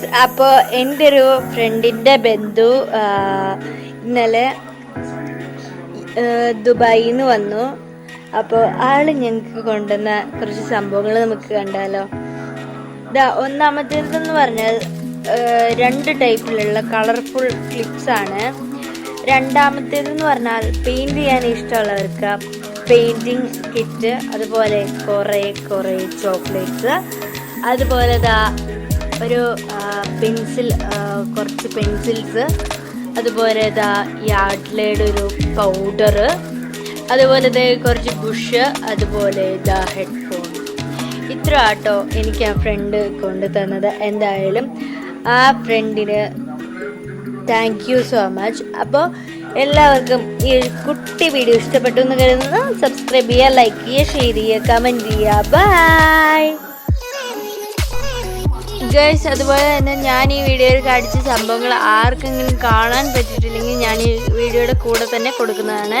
Guys അപ്പോൾ എന്റെ ഒരു ഫ്രണ്ടിന്റെ ബന്ധു ഇന്നലെ ദുബായിൽ നിന്ന് വന്നു. അപ്പോൾ ആൾ ഞങ്ങൾക്ക് കൊണ്ടുവന്ന കുറച്ച് സംഭവങ്ങൾ നമുക്ക് കണ്ടാലോ. ഇതാ ഒന്നാമത്തേതെന്ന് പറഞ്ഞാൽ രണ്ട് ടൈപ്പിലുള്ള കളർഫുൾ ക്ലിപ്സ് ആണ്. രണ്ടാമത്തേതെന്ന് പറഞ്ഞാൽ പെയിന്റ് ചെയ്യാൻ ഇഷ്ടമുള്ളവർക്ക് പെയിന്റിങ് കിറ്റ് അതുപോലെ കുറേ കുറേ ചോക്ലേറ്റ്സ് അതുപോലെ ദാ ഒരു പെൻസിൽ കുറച്ച് പെൻസിൽസ് അതുപോലെ ദാ യാഡ്ലയുടെ ഒരു പൗഡർ അതുപോലെ ഇതേ കുറച്ച് ബുഷ് അതുപോലെ ഇതാ ഹെഡ്ഫോൺ ഇത്ര ആട്ടോ എനിക്ക് ആ ഫ്രണ്ട് കൊണ്ടു തന്നത്. എന്തായാലും ആ ഫ്രണ്ടിന് താങ്ക് യു സോ മച്ച് അപ്പോൾ എല്ലാവർക്കും ഈ കുട്ടി വീഡിയോ ഇഷ്ടപ്പെട്ടു എന്ന് കരുതുന്നു. സബ്സ്ക്രൈബ് ചെയ്യുക ലൈക്ക് ചെയ്യുക ഷെയർ ചെയ്യുക കമന്റ് ചെയ്യുക. ബൈ ഗൈസ് അതുപോലെ തന്നെ ഞാൻ ഈ വീഡിയോയിൽ കാണിച്ച സംഭവങ്ങൾ ആർക്കെങ്കിലും കാണാൻ പറ്റിയിട്ടില്ലെങ്കിൽ ഞാൻ ഈ വീഡിയോയുടെ കൂടെ തന്നെ കൊടുക്കുന്നതാണ്.